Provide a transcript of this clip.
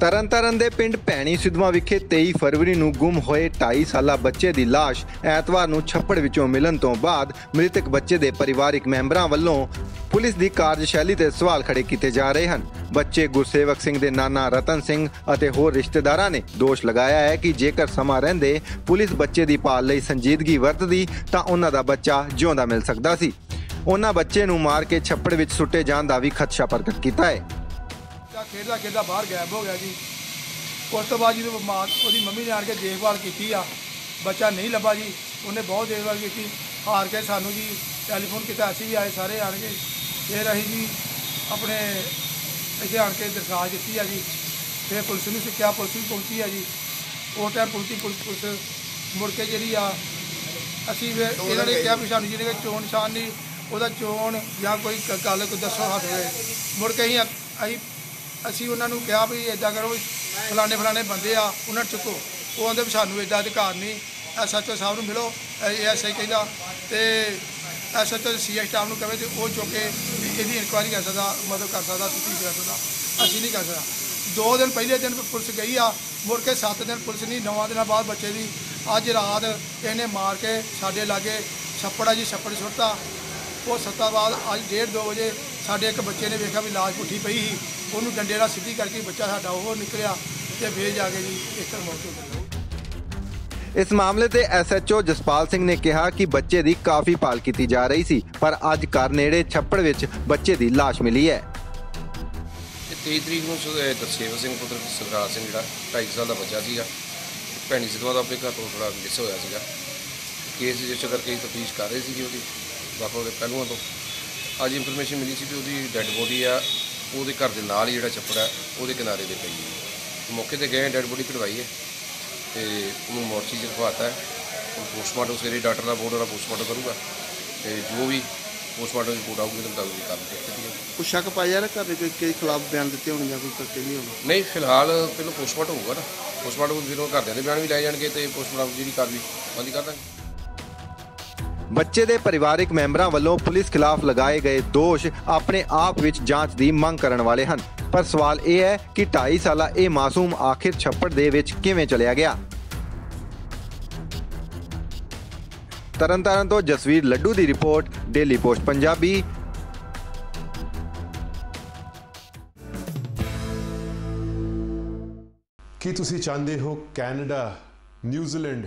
ਤਰਨਤਾਰਨ ਦੇ ਪਿੰਡ ਭੈਣੀ ਸਿਧਵਾ ਵਿਖੇ 23 ਫਰਵਰੀ ਨੂੰ ਗੁੰਮ ਹੋਏ 2.5 ਸਾਲਾ ਬੱਚੇ ਦੀ ਲਾਸ਼ ਐਤਵਾਰ ਨੂੰ ਛੱਪੜ ਵਿੱਚੋਂ ਮਿਲਣ ਤੋਂ ਬਾਅਦ ਮ੍ਰਿਤਕ ਬੱਚੇ ਦੇ ਪਰਿਵਾਰਕ ਮੈਂਬਰਾਂ ਵੱਲੋਂ ਪੁਲਿਸ ਦੀ ਕਾਰਜਸ਼ੈਲੀ ਤੇ ਸਵਾਲ ਖੜੇ ਕੀਤੇ ਜਾ ਰਹੇ ਹਨ। ਬੱਚੇ ਗੁਰਸੇਵਕ ਸਿੰਘ ਦੇ ਨਾਨਾ ਰਤਨ ਸਿੰਘ ਅਤੇ ਹੋਰ ਰਿਸ਼ਤੇਦਾਰਾਂ ਨੇ ਦੋਸ਼ ਲਗਾਇਆ ਹੈ ਕਿ ਜੇਕਰ ਸਮਾਂ ਰਹਿੰਦੇ ਪੁਲਿਸ ਬੱਚੇ ਦੀ ਭਾਲ ਲਈ ਸੰਜੀਦਗੀ ਵਰਤਦੀ ਤਾਂ ਉਹਨਾਂ ਦਾ ਬੱਚਾ ਜਿਉਂਦਾ ਮਿਲ ਸਕਦਾ ਸੀ। ਉਹਨਾਂ ਬੱਚੇ ਨੂੰ ਮਾਰ ਕੇ ਛੱਪੜ ਵਿੱਚ ਸੁੱਟੇ ਜਾਣ ਦਾ ਵੀ ਖਦਸ਼ਾ ਪ੍ਰਗਟ ਕੀਤਾ ਹੈ। ਖੇਡਦਾ ਖੇਡਦਾ ਬਾਹਰ ਗਾਇਬ ਹੋ ਗਿਆ ਜੀ। ਉਸ ਤੋਂ ਬਾਅਦ ਜਦੋਂ ਮਾਂ ਉਹਦੀ ਮੰਮੀ ਨੇ ਆਣ ਕੇ ਦੇਖਭਾਲ ਕੀਤੀ ਆ। ਬੱਚਾ ਨਹੀਂ ਲੱਭਾ ਜੀ। ਉਹਨੇ ਬਹੁਤ ਦੇਖਭਾਲ ਕੀਤੀ। ਹਾਰ ਕੇ ਸਾਨੂੰ ਜੀ ਟੈਲੀਫੋਨ ਕੀਤਾ। ਅਸੀਂ ਵੀ ਆਏ ਸਾਰੇ ਆਣ ਕੇ। ਫਿਰ ਅਸੀਂ ਜੀ ਆਪਣੇ ਇੱਥੇ ਆਣ ਕੇ ਦਰਖਾਸਤ ਦਿੱਤੀ ਆ ਜੀ। ਫਿਰ ਪੁਲਿਸ ਨੂੰ ਸਿੱਖਿਆ। ਪੁਲਿਸ ਵੀ ਪਹੁੰਚੀ ਆ ਜੀ। ਉਸ ਟਾਈਮ ਪੁਲਿਸ ਪੁਲਿਸ ਪੁਲਿਸ ਮੁੜ ਕੇ ਜਿਹੜੀ ਆ ਅਸੀਂ ਫਿਰ ਇਹਨਾਂ ਨੇ ਕਿਹਾ ਵੀ ਸਾਨੂੰ ਜਿਹੜੇ ਕਿ ਚੋਣ ਨਿਸ਼ਾਨ ਨਹੀਂ ਉਹਦਾ ਚੋਣ ਜਾਂ ਕੋਈ ਕ- ਗੱਲ ਕੋਈ ਦੱਸੋ ਹੱਥ ਹੋਏ ਮੁੜ ਕੇ ਅਸੀਂ ਅਸੀਂ ਅਸੀਂ ਉਹਨਾਂ ਨੂੰ ਕਿਹਾ ਵੀ ਇਦਾਂ ਕਰੋ ਵੀ ਫਲਾਣੇ ਫਲਾਣੇ ਬੰਦੇ ਆ, ਉਹਨਾਂ ਨੂੰ ਚੁੱਕੋ। ਉਹ ਆਂਦੇ ਵੀ ਸਾਨੂੰ ਇਦਾਂ ਅਧਿਕਾਰ ਨਹੀਂ ਐਸਐਚਓ ਸਾਹਿਬ ਨੂੰ ਮਿਲੋ ਐਸਆਈ ਕਹਿੰਦਾ ਤੇ ਐਸਐਚਓ ਸੀਐਸ ਸਟਾਫ ਨੂੰ ਕਹੇ ਤੇ ਉਹ ਚੁੱਕ ਕੇ ਵੀ ਇਹਦੀ ਇਨਕੁਆਇਰੀ ਕਰ ਸਕਦਾ, ਮਦਦ ਕਰ ਸਕਦਾ ਤੁਸੀਂ ਕਰ ਸਕਦਾ, ਅਸੀਂ ਨਹੀਂ ਕਰ ਸਕਦਾ। ਦੋ ਦਿਨ ਪਹਿਲੇ ਦਿਨ ਪੁਲਿਸ ਗਈ ਆ, ਮੁੜ ਕੇ 7 ਦਿਨ ਪੁਲਿਸ ਨਹੀਂ, ਨੌਵਾਂ ਦਿਨਾਂ ਬਾਅਦ ਬੱਚੇ ਦੀ ਅੱਜ ਰਾਤ ਇਹਨੇ ਮਾਰ ਕੇ ਸਾਡੇ ਲਾਗੇ ਛੱਪੜਾ ਜੀ ਛੱਪੜ ਸੁੱਟਤਾ। ਉਹ ਸੱਤਾ ਬਾਅਦ ਅੱਜ 1:30 2 ਵਜੇ ਸਾਡੇ ਇੱਕ ਬੱਚੇ ਨੇ ਵੇਖਿਆ ਵੀ ਲਾਸ਼ ਪੁੱਠੀ ਪਈ ਸੀ ਉਹਨੂੰ ਡੰਡੇ ਨਾਲ ਸਿੱਧੀ ਕਰਕੇ ਬੱਚਾ ਸਾਡਾ ਉਹ ਨਿਕਲਿਆ ਤੇ ਫੇਰ ਜਾ ਕੇ ਜੀ ਇੱਕ ਮੌਤ ਹੋ ਗਈ ਇਸ ਮਾਮਲੇ ਤੇ ਐਸਐਚਓ ਜਸਪਾਲ ਸਿੰਘ ਨੇ ਕਿਹਾ ਕਿ ਬੱਚੇ ਦੀ ਕਾਫੀ ਭਾਲ ਕੀਤੀ ਜਾ ਰਹੀ ਸੀ ਪਰ ਅੱਜ ਘਰ ਨੇੜੇ ਛੱਪੜ ਵਿੱਚ ਬੱਚੇ ਦੀ ਲਾਸ਼ ਮਿਲੀ ਹੈ। ਤੇ 23 ਤਰੀਕ ਨੂੰ ਦਰਸ਼ੇਵ ਸਿੰਘ ਪੁੱਤਰ ਸਰਦਾਰ ਸਿੰਘ ਜਿਹੜਾ 2.5 ਸਾਲ ਦਾ ਬੱਚਾ ਸੀਗਾ ਭੈਣੀ ਸਿੱਧਵਾਂ ਦਾ ਆਪਣੇ ਘਰ ਤੋਂ ਥੋੜਾ ਮਿਸ ਹੋਇਆ ਸੀਗਾ। ਕੇਸ ਰਜਿਸਟਰ ਕਰਕੇ ਤਫਤੀਸ਼ ਕਰ ਰਹੇ ਸੀਗੇ ਉਹਦੀ ਵਾਪਸ ਉਹਦੇ ਪਹਿਲੂਆਂ ਤੋਂ। ਅੱਜ ਇਨਫੋਰਮੇਸ਼ਨ ਮਿਲੀ ਸੀ ਕਿ ਉਹਦੀ ਡੈੱਡ ਬੋਡੀ ਆ ਉਹਦੇ ਘਰ ਦੇ ਨਾਲ ਹੀ ਜਿਹੜਾ ਛੱਪੜ ਹੈ ਉਹਦੇ ਕਿਨਾਰੇ ਤੇ ਪਈ ਹੈ। ਮੌਕੇ ਤੇ ਗਏ ਡੈੱਡ ਬੋਡੀ ਕਢਵਾਈ ਹੈ ਤੇ ਉਹਨੂੰ ਮੋਰਚੀ ਚ ਰਖਵਾਤਾ ਹੈ। ਹੁਣ ਪੋਸਟਮਾਰਟਮ ਸਵੇਰੇ ਡਾਕਟਰ ਦਾ ਬੋਰਡ ਵਾਲਾ ਪੋਸਟਮਾਰਟਮ ਕਰੂਗਾ। ਤੇ ਜੋ ਵੀ ਪੋਸਟਮਾਰਟਮ ਰਿਪੋਰਟ ਆਊਗੀ ਉਹਦੇ ਮੁਤਾਬਿਕ ਕੰਮ ਕੀਤੀ ਜਾਊਗੀ ਕੁਛ ਸ਼ੱਕ ਪਾਇਆ ਜਾ ਰਿਹਾ ਘਰ ਦੇ ਕਿਸੇ ਖਿਲਾਫ ਬਿਆਨ ਦਿੱਤੇ ਹੋਣ ਜਾਂ ਕੋਈ ਕਰਕੇ ਨਹੀਂ ਹੋਣਾ? ਨਹੀਂ ਫਿਲਹਾਲ ਪਹਿਲਾਂ ਪੋਸਟਮਾਰਟਮ ਹੋਊਗਾ ਨਾ। ਪੋਸਟਮਾਰਟਮ ਜਦੋਂ ਘਰਦਿਆਂ ਦੇ ਬਿਆਨ ਵੀ ਲੈ ਜਾਣਗੇ ਤੇ ਪੋਸਟਮਾਰਟਮ ਜਿਹੜੀ ਕਾਰਵਾਈ ਬੰਦੀ ਕਰ ਦਾਂਗੇ ਬੱਚੇ ਦੇ ਪਰਿਵਾਰਕ ਮੈਂਬਰਾਂ ਵੱਲੋਂ ਪੁਲਿਸ ਖਿਲਾਫ ਲਗਾਏ ਗਏ ਦੋਸ਼ ਆਪਣੇ ਆਪ ਵਿੱਚ ਜਾਂਚ ਦੀ ਮੰਗ ਕਰਨ ਵਾਲੇ ਹਨ। ਪਰ ਸਵਾਲ ਇਹ ਹੈ ਕਿ 2.5 ਸਾਲਾ ਇਹ ਮਾਸੂਮ ਆਖਿਰ ਛੱਪੜ ਦੇ ਵਿੱਚ ਕਿਵੇਂ ਚਲਿਆ ਗਿਆ? ਤਰਨਤਾਰਨ ਤੋਂ ਜਸਵੀਰ ਲੱਡੂ ਦੀ ਰਿਪੋਰਟ, ਡੇਲੀ ਪੋਸਟ ਪੰਜਾਬੀ। ਕੀ ਤੁਸੀਂ ਚਾਹੁੰਦੇ ਹੋ ਕੈਨੇਡਾ, ਨਿਊਜ਼ੀਲੈਂਡ